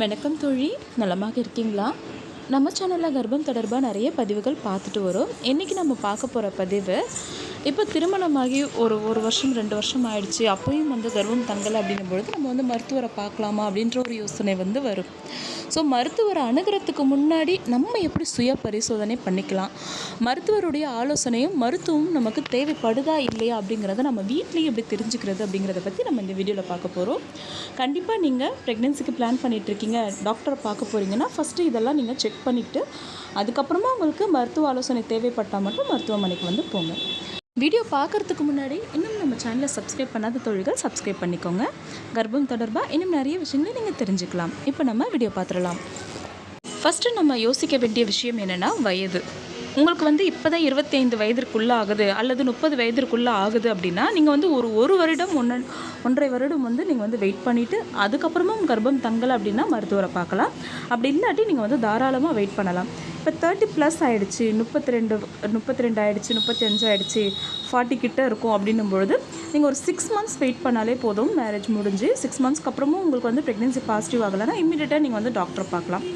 வணக்கம் தோழி. நலமாக இருக்கீங்களா? நம்ம சேனலில் கர்ப்பம் தொடர்பாக நிறைய பதிவுகள் பார்த்துட்டு வரோம். இன்றைக்கி நம்ம பார்க்க போகிற பதிவு இப்போ திருமணமாகி ஒரு ஒரு வருஷம் ரெண்டு வருஷம் ஆயிடுச்சு. அப்போயும் வந்து கர்வம் தங்கலை அப்படின்னும் பொழுது நம்ம வந்து மருத்துவரை பார்க்கலாமா அப்படின்ற ஒரு யோசனை வந்து வரும். ஸோ மருத்துவரை அணுகிறதுக்கு முன்னாடி நம்ம எப்படி சுய பரிசோதனை பண்ணிக்கலாம்? மருத்துவருடைய ஆலோசனையும் மருத்துவம் நமக்கு தேவைப்படுதா இல்லையா அப்படிங்கிறத நம்ம வீட்லேயே எப்படி தெரிஞ்சுக்கிறது அப்படிங்கிறத பற்றி நம்ம இந்த வீடியோவில் பார்க்க போகிறோம் கண்டிப்பாக நீங்கள் ப்ரெக்னென்சிக்கு பிளான் பண்ணிகிட்டு இருக்கீங்க டாக்டரை பார்க்க போகிறீங்கன்னா ஃபஸ்ட்டு இதெல்லாம் நீங்கள் செக் பண்ணிவிட்டு அதுக்கப்புறமா உங்களுக்கு மருத்துவ ஆலோசனை தேவைப்பட்டால் மட்டும் மருத்துவமனைக்கு வந்து போங்க. வீடியோ பார்க்குறதுக்கு முன்னாடி இன்னும் நம்ம சேனலை சப்ஸ்கிரைப் பண்ணாத தொழில்கள் சப்ஸ்கிரைப் பண்ணிக்கோங்க. கர்ப்பம் தொடர்பாக இன்னும் நிறைய விஷயங்களை நீங்கள் தெரிஞ்சுக்கலாம். இப்போ நம்ம வீடியோ பார்த்துடலாம். ஃபஸ்ட்டு நம்ம யோசிக்க வேண்டிய விஷயம் என்னென்னா வயது. உங்களுக்கு வந்து இப்போ தான் இருபத்தைந்து வயதிற்குள்ளே ஆகுது அல்லது முப்பது வயதிற்குள்ளே ஆகுது அப்படின்னா நீங்கள் வந்து ஒரு ஒரு வருடம் ஒன்று ஒன்றரை வருடம் வந்து நீங்கள் வந்து வெயிட் பண்ணிவிட்டு அதுக்கப்புறமும் கர்ப்பம் தங்கலை அப்படின்னா மருத்துவரை பார்க்கலாம். அப்படி இல்லாட்டி நீங்கள் வந்து தாராளமாக வெயிட் பண்ணலாம். இப்போ தேர்ட்டி ப்ளஸ் ஆகிடுச்சு முப்பத்தி ரெண்டு முப்பத்தி ரெண்டு ஆகிடுச்சு முப்பத்தி அஞ்சு ஆகிடுச்சு ஃபார்ட்டி கிட்ட இருக்கும் அப்படின்னும் பொழுது நீங்கள் ஒரு சிக்ஸ் மந்த்ஸ் வெயிட் பண்ணாலே போதும் மேரேஜ் முடிஞ்சு சிக்ஸ் மந்த்ஸ்க்கு அப்புறமும் உங்களுக்கு வந்து ப்ரெக்னென்சி பாசிட்டிவ் ஆகலைன்னா இமீடியட்டாக நீங்கள் வந்து டாக்டரை பார்க்கலாம்.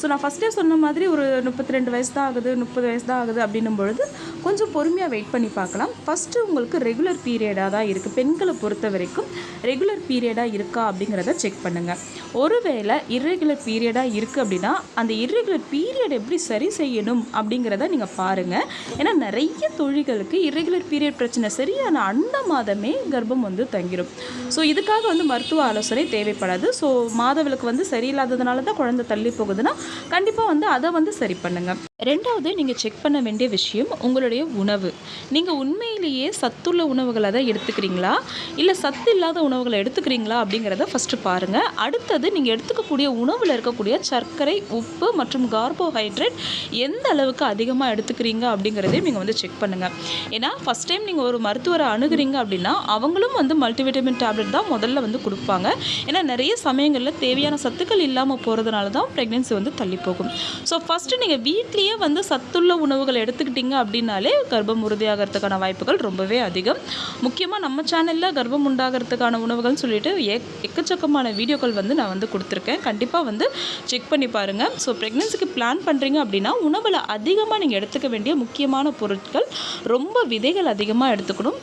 ஸோ நான் ஃபஸ்ட்டே சொன்ன மாதிரி ஒரு முப்பத்தி ரெண்டு வயசு தான் ஆகுது முப்பது வயசு தான் ஆகுது அப்படின்னும் பொழுது கொஞ்சம் பொறுமையாக வெயிட் பண்ணி பார்க்கலாம். ஃபஸ்ட்டு உங்களுக்கு ரெகுலர் பீரியடாக தான் இருக்குது பெண்களை பொறுத்த வரைக்கும் ரெகுலர் பீரியடாக இருக்கா அப்படிங்கிறத செக் பண்ணுங்கள் ஒருவேளை இர்ரெகுலர் பீரியடாக இருக்குது அப்படின்னா அந்த இர்ரெகுலர் பீரியட் எப்படி சரி செய்யணும் அப்படிங்கிறத நீங்கள் பாருங்கள் ஏன்னா நிறைய தொழில்களுக்கு இர்ரெகுலர் பீரியட் பிரச்சனை சரியான அந்த மாதமே கர்ப்பம் வந்து தங்கிடும் ஸோ இதுக்காக வந்து மருத்துவ ஆலோசனை தேவைப்படாது. ஸோ மாதவிலக்கு வந்து சரியில்லாததுனால தான் குழந்தை தள்ளி போகுதுன்னா கண்டிப்பாக வந்து அதை வந்து சரி பண்ணுங்கள் ரெண்டாவது நீங்கள் செக் பண்ண வேண்டிய விஷயம் உங்களுடைய உணவு. நீங்கள் உண்மையிலேயே சத்துள்ள உணவுகளை தான் எடுத்துக்கிறீங்களா? இல்லை சத்து இல்லாத உணவுகளை எடுத்துக்கிறீங்களா அப்படிங்கிறத ஃபஸ்ட்டு பாருங்கள் அடுத்தது நீங்கள் எடுத்துக்கக்கூடிய உணவில் இருக்கக்கூடிய சர்க்கரை உப்பு மற்றும் கார்போஹைட்ரேட் எந்த அளவுக்கு அதிகமாக எடுத்துக்கிறீங்க அப்படிங்கிறதையும் நீங்கள் வந்து செக் பண்ணுங்கள் ஏன்னா ஃபஸ்ட் டைம் நீங்கள் ஒரு மருத்துவரை அணுகிறீங்க அப்படின்னா அவங்களும் வந்து மல்டிவிட்டமின் டேப்லெட் தான் முதல்ல வந்து கொடுப்பாங்க. ஏன்னா நிறைய சமயங்களில் தேவையான சத்துக்கள் இல்லாமல் போகிறதுனால தான் ப்ரெக்னென்சி வந்து தள்ளி போகும் ஸோ ஃபஸ்ட்டு நீங்கள் வீட்லேயே வந்து சத்துள்ள உணவுகளை எடுத்துக்கிட்டிங்க அப்படின்னாலே கர்ப்பம் உறுதியாகிறதுக்கான வாய்ப்புகள் ரொம்பவே அதிகம். முக்கியமாக நம்ம சேனலில் கர்ப்பம் உண்டாகிறதுக்கான உணவுகள்னு சொல்லிட்டு எக் எக்கச்சக்கமான வீடியோக்கள் வந்து நான் வந்து கொடுத்துருக்கேன். கண்டிப்பாக வந்து செக் பண்ணி பாருங்கள் ஸோ ப்ரெக்னென்சிக்கு பிளான் பண்ணுறீங்க அப்படின்னா உணவில் அதிகமாக நீங்கள் எடுத்துக்க வேண்டிய முக்கியமான பொருட்கள் ரொம்ப விதைகள் அதிகமாக எடுத்துக்கணும்.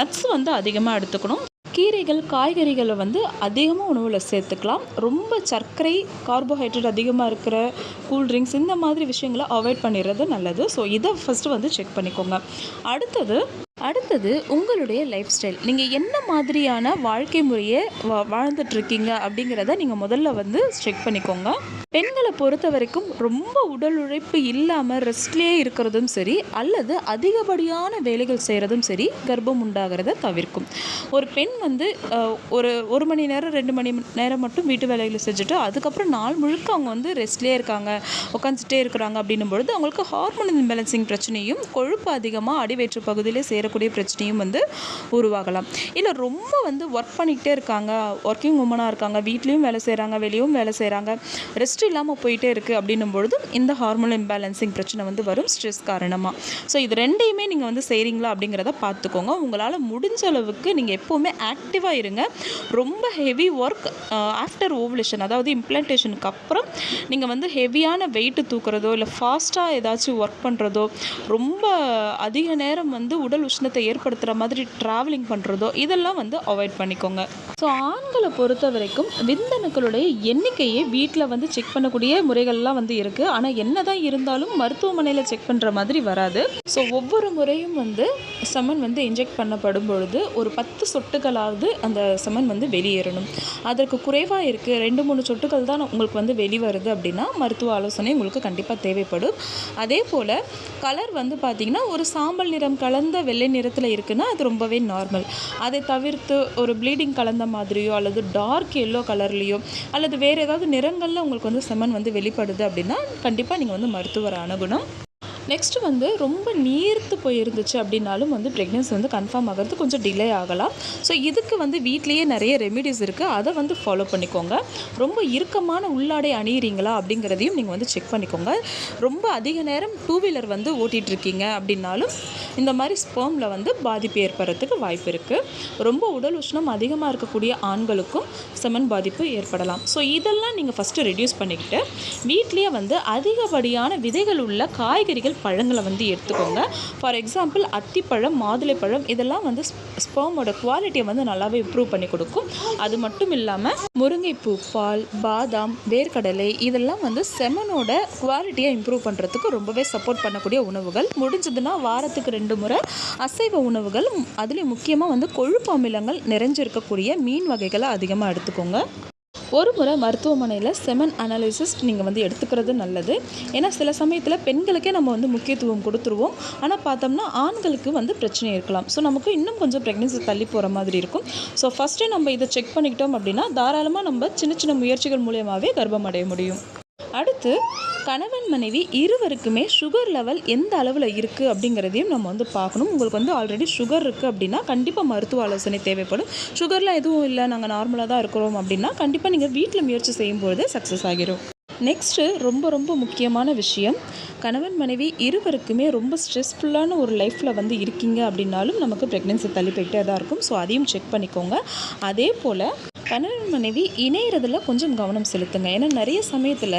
நட்ஸ் வந்து அதிகமாக எடுத்துக்கணும். கீரைகள் காய்கறிகளை வந்து அதிகமாக உணவில் சேர்த்துக்கலாம். ரொம்ப சர்க்கரை கார்போஹைட்ரேட் அதிகமாக இருக்கிற கூல்ட்ரிங்க்ஸ் இந்த மாதிரி விஷயங்களை அவாய்ட் பண்ணிடுறது நல்லது. ஸோ இதை ஃபஸ்ட்டு வந்து செக் பண்ணிக்கோங்க. அடுத்தது அடுத்தது உங்களுடைய லைஃப் ஸ்டைல் நீங்கள் என்ன மாதிரியான வாழ்க்கை முறையை வா வாழ்ந்துட்டுருக்கீங்க அப்படிங்கிறத நீங்கள் முதல்ல வந்து செக் பண்ணிக்கோங்க. பெண்களை பொறுத்த வரைக்கும் ரொம்ப உடல் உழைப்பு இல்லாமல் ரெஸ்ட்லேயே இருக்கிறதும் சரி அல்லது அதிகப்படியான வேலைகள் செய்கிறதும் சரி கர்ப்பம் உண்டாகிறத தவிர்க்கும். ஒரு பெண் வந்து ஒரு ஒரு மணி நேரம் ரெண்டு மணி நேரம் மட்டும் வீட்டு வேலைகளை செஞ்சுட்டு அதுக்கப்புறம் நாள் முழுக்க அவங்க வந்து ரெஸ்ட்லேயே இருக்காங்க உட்காந்துட்டே இருக்கிறாங்க அப்படின்னும் பொழுது அவங்களுக்கு ஹார்மோன் இம்பேலன்சிங் பிரச்சனையும் கொழுப்பு அதிகமாக அடிவயிற்று பகுதியிலே சேரக்கூடிய பிரச்சனையும் வந்து உருவாகலாம். இல்லை ரொம்ப வந்து ஒர்க் பண்ணிக்கிட்டே இருக்காங்க. ஒர்க்கிங் உமனாக இருக்காங்க. வீட்லேயும் வேலை செய்கிறாங்க வெளியும் வேலை செய்கிறாங்க ரெஸ்ட் இல்லாமல் போயிட்டே இருக்குது அப்படின்னும் பொழுதும் இந்த ஹார்மோன் இம்பேலன்சிங் பிரச்சனை வந்து வரும் ஸ்ட்ரெஸ் காரணமாக ஸோ இது ரெண்டையுமே நீங்கள் வந்து செய்கிறீங்களா அப்படிங்கிறத பார்த்துக்கோங்க உங்களால் முடிஞ்ச அளவுக்கு நீங்கள் எப்போவுமே ஆக்டிவாக இருங்க. ரொம்ப ஹெவி ஒர்க் ஆஃப்டர் ஓவலேஷன் அதாவது இம்ப்ளான்டேஷனுக்கு அப்புறம் நீங்கள் வந்து ஹெவியான வெயிட்டு தூக்குறதோ இல்லை ஃபாஸ்ட்டாக ஏதாச்சும் ஒர்க் பண்ணுறதோ ரொம்ப அதிக நேரம் வந்து உடல் உஷ்ணத்தை ஏற்படுத்துகிற மாதிரி ட்ராவலிங் பண்ணுறதோ இதெல்லாம் வந்து அவாய்ட் பண்ணிக்கோங்க. ஸோ ஆண்களை பொறுத்த வரைக்கும் விந்தணுக்களுடைய எண்ணிக்கையை வீட்டில் வந்து செக் பண்ணக்கூடிய முறைகள்லாம் வந்து இருக்குது ஆனால் என்ன தான் இருந்தாலும் மருத்துவமனையில் செக் பண்ணுற மாதிரி வராது. ஸோ ஒவ்வொரு முறையும் வந்து செமன் வந்து இன்ஜெக்ட் பண்ணப்படும் பொழுது ஒரு பத்து சொட்டுகளாவது அந்த செமன் வந்து வெளியேறணும். அதற்கு குறைவாக இருக்குது ரெண்டு மூணு சொட்டுகள் தான் உங்களுக்கு வந்து வெளிவருது அப்படின்னா மருத்துவ ஆலோசனை உங்களுக்கு கண்டிப்பாக தேவைப்படும். அதே போல் கலர் வந்து பார்த்திங்கன்னா ஒரு சாம்பல் நிறம் கலந்த வெள்ளை நிறத்தில் இருக்குன்னா அது ரொம்பவே நார்மல் அதை தவிர்த்து ஒரு ப்ளீடிங் கலந்த மாதிரியோ அல்லது டார்க் எல்லோ கலர்லேயோ அல்லது வேறு ஏதாவது நிறங்களில் உங்களுக்கு வந்து செமன் வந்து வெளிப்படுது அப்படின்னா கண்டிப்பாக நீங்கள் வந்து மருத்துவரை அணுகணும் நெக்ஸ்ட்டு வந்து ரொம்ப நீர்த்து போயிருந்துச்சு அப்படின்னாலும் வந்து ப்ரெக்னென்சி வந்து கன்ஃபார்ம் ஆகிறது கொஞ்சம் டிலே ஆகலாம். ஸோ இதுக்கு வந்து வீட்லேயே நிறைய ரெமிடிஸ் இருக்குது அதை வந்து ஃபாலோ பண்ணிக்கோங்க. ரொம்ப இறுக்கமான உள்ளாடை அணியிறீங்களா அப்படிங்கிறதையும் நீங்கள் வந்து செக் பண்ணிக்கோங்க. ரொம்ப அதிக நேரம் டூ வீலர் வந்து ஓட்டிகிட்டு இருக்கீங்க அப்படின்னாலும் இந்த மாதிரி ஸ்பேமில் வந்து பாதிப்பு ஏற்படுறதுக்கு வாய்ப்பு இருக்குது ரொம்ப உடல் உஷ்ணம் அதிகமாக இருக்கக்கூடிய ஆண்களுக்கும் செமன் பாதிப்பு ஏற்படலாம். ஸோ இதெல்லாம் நீங்கள் ஃபஸ்ட்டு ரெடியூஸ் பண்ணிக்கிட்டு வீட்லேயே வந்து அதிகப்படியான விதைகள் உள்ள காய்கறிகள் பழங்களை வந்து எடுத்துக்கோங்க. ஃபார் எக்ஸாம்பிள் அத்திப்பழம் மாதுளைப்பழம் இதெல்லாம் வந்து ஸ்பேமோட குவாலிட்டியை வந்து நல்லாவே இம்ப்ரூவ் பண்ணி கொடுக்கும். அது மட்டும் இல்லாமல் முருங்கைப்பூ பால் பாதாம் வேர்க்கடலை இதெல்லாம் வந்து செமனோட குவாலிட்டியை இம்ப்ரூவ் பண்ணுறதுக்கு ரொம்பவே சப்போர்ட் பண்ணக்கூடிய உணவுகள். முடிஞ்சதுன்னா வாரத்துக்கு ரெண்டு முறை அசைவ உணவுகள். அதுலேயும் முக்கியமாக வந்து கொழுப்பு அமிலங்கள் நிறைஞ்சிருக்கக்கூடிய மீன் வகைகளை அதிகமாக எடுத்துக்கோங்க. ஒரு முறை மருத்துவமனையில் செமன் அனாலிசிஸ் நீங்கள் வந்து எடுத்துக்கிறது நல்லது. ஏன்னா சில சமயத்தில் பெண்களுக்கே நம்ம வந்து முக்கியத்துவம் கொடுத்துருவோம். ஆனால் பார்த்தோம்னா ஆண்களுக்கு வந்து பிரச்சனை இருக்கலாம். ஸோ நமக்கு இன்னும் கொஞ்சம் ப்ரெக்னென்சி தள்ளி போகிற மாதிரி இருக்கும். ஸோ ஃபஸ்ட்டு நம்ம இதை செக் பண்ணிக்கிட்டோம் அப்படின்னா தாராளமாக நம்ம சின்ன சின்ன முயற்சிகள் மூலியமாகவே கர்ப்பம் அடைய முடியும். அடுத்து கணவன் மனைவி இருவருக்குமே சுகர் லெவல் எந்த அளவில் இருக்குது அப்படிங்கிறதையும் நம்ம வந்து பார்க்கணும். உங்களுக்கு வந்து ஆல்ரெடி சுகர் இருக்குது அப்படின்னா கண்டிப்பாக மருத்துவ ஆலோசனை தேவைப்படும். சுகர்லாம் எதுவும் இல்லை நாங்கள் நார்மலாக தான் இருக்கிறோம் அப்படின்னா கண்டிப்பாக நீங்கள் வீட்டில் முயற்சி செய்யும்பொழுது சக்ஸஸ் ஆகிரும். நெக்ஸ்ட்டு ரொம்ப ரொம்ப முக்கியமான விஷயம் கணவன் மனைவி இருவருக்குமே ரொம்ப ஸ்ட்ரெஸ்ஃபுல்லான ஒரு லைஃப்பில் வந்து இருக்கீங்க அப்படின்னாலும் நமக்கு ப்ரெக்னென்சி தள்ளி போயிட்டே தான் இருக்கும். ஸோ அதையும் செக் பண்ணிக்கோங்க. அதே போல் கணவன் மனைவி இணையிறதுல கொஞ்சம் கவனம் செலுத்துங்க. ஏன்னா நிறைய சமயத்தில்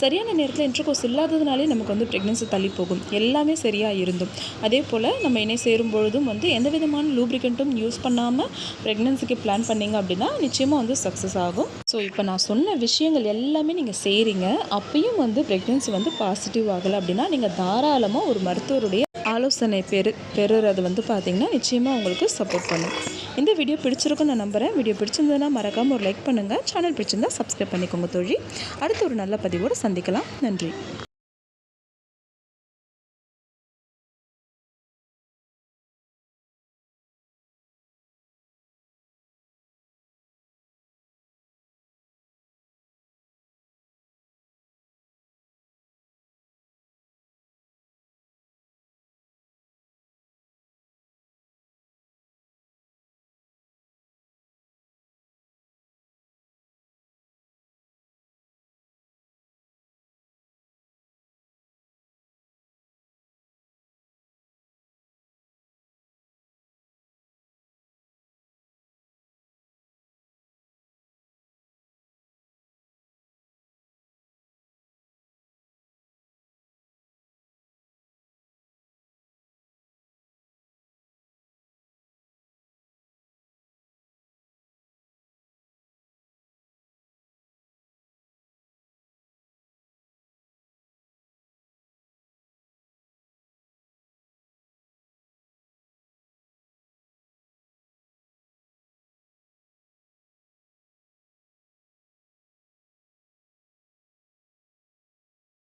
சரியான நேரத்தில் இன்ட்ரகோஸ் இல்லாததுனாலே நமக்கு வந்து ப்ரெக்னென்சி தள்ளி போகும். எல்லாமே சரியாக இருந்தும். அதே போல் நம்ம இணை சேரும் பொழுதும் வந்து எந்த விதமான லூப்ரிகண்ட்டும் யூஸ் பண்ணாமல் ப்ரெக்னென்சிக்கு பிளான் பண்ணீங்க அப்படின்னா நிச்சயமாக வந்து சக்ஸஸ் ஆகும். ஸோ இப்போ நான் சொன்ன விஷயங்கள் எல்லாமே நீங்கள் செய்கிறீங்க அப்பயும் வந்து ப்ரெக்னென்சி வந்து பாசிட்டிவ் ஆகலை அப்படின்னா நீங்கள் தாராளமாக ஒரு மருத்துவருடைய ஆலோசனை பெறு பெறுறது வந்து பார்த்திங்கன்னா நிச்சயமாக உங்களுக்கு சப்போர்ட் பண்ணும். இந்த வீடியோ பிடிச்சிருக்குன்னு நான் நம்புகிறேன் வீடியோ பிடிச்சிருந்ததுன்னா மறக்காமல் ஒரு லைக் பண்ணுங்கள் சேனல் பிடிச்சிருந்தா சப்ஸ்கிரைப் பண்ணிக்கோங்க தோழி. அடுத்து ஒரு நல்ல பதிவோடு சந்திக்கலாம். நன்றி.